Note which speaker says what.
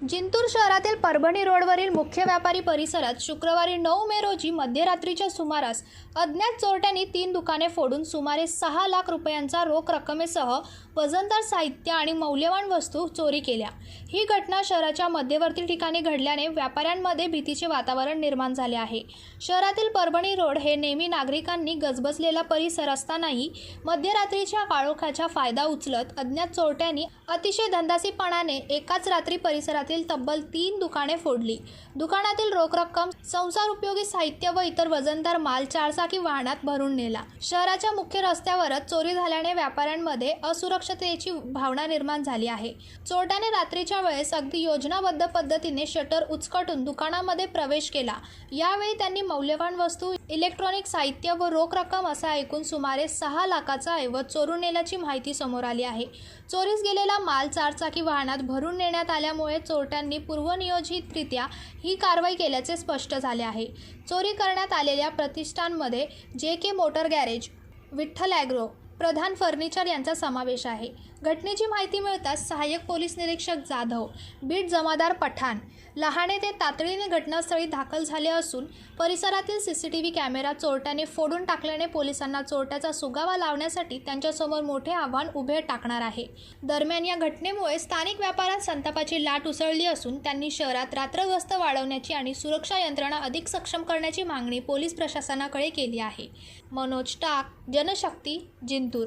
Speaker 1: जिंतूर शहरातील परभणी रोडवरील मुख्य व्यापारी परिसरात शुक्रवारी नऊ मे रोजी मध्यरात्रीच्या सुमारास अज्ञात चोरट्यांनी तीन दुकाने फोडून सुमारे सहा लाख रुपयांचा रोख रकमेसह वजनदार साहित्य आणि मौल्यवान वस्तू चोरी केल्या. ही घटना शहराच्या मध्यवर्ती ठिकाणी घडल्याने व्यापाऱ्यांमध्ये भीतीचे वातावरण निर्माण झाले आहे. शहरातील परभणी रोड हे नेहमी नागरिकांनी गजबजलेला परिसर असतानाही मध्यरात्रीच्या काळोखाचा फायदा उचलत अज्ञात चोरट्यांनी अतिशय धंदासीपणाने एकाच रात्री परिसरात शहरातील तब्बल तीन दुकाने फोडली. दुकानातील रोख रक्कम संसार उपयोगी साहित्य व इतर वजनदार माल चारचाकी वाहनात भरून नेला. शहराच्या मुख्य रस्त्यावरच चोरी झाल्याने व्यापाऱ्यांमध्ये असुरक्षतेची भावना निर्माण झाली आहे. चोरट्याने रात्रीच्या वेळेस अगदी योजनाबद्ध पद्धतीने शटर उचकटून दुकानामध्ये प्रवेश केला. यावेळी त्यांनी मौल्यवान वस्तू इलेक्ट्रॉनिक साहित्य व रोख रक्कम असा ऐकून सुमारे सहा लाखाचा ऐवज चोरून नेल्याची माहिती समोर आली आहे. चोरीस गेलेला माल चारचाकी वाहनात भरून नेण्यात आल्यामुळे चोरट्यांनी पूर्वनियोजितरित्या ही कारवाई केल्याचे स्पष्ट झाले आहे. चोरी करण्यात आलेल्या प्रतिष्ठानमध्ये J K motor garage Vitthal agro Pradhan furniture यांचा समावेश आहे. घटनेची माहिती मिळताच सहाय्यक पोलीस निरीक्षक जाधव बीट जमादार पठाण लहाने ते तातडीने घटनास्थळी दाखल झाले असून परिसरातील C C T V camera चोरट्याने फोडून टाकल्याने पोलिसांना चोरट्याचा सुगावा लावण्यासाठी त्यांच्यासमोर मोठे आव्हान उभे टाकणार आहे. दरम्यान या घटनेमुळे स्थानिक व्यापारात संतापाची लाट उसळली असून त्यांनी शहरात रात्रग्रस्त वाढवण्याची आणि सुरक्षा यंत्रणा अधिक सक्षम करण्याची मागणी पोलीस प्रशासनाकडे केली आहे. मनोज टाक जनशक्ती जिंतूर.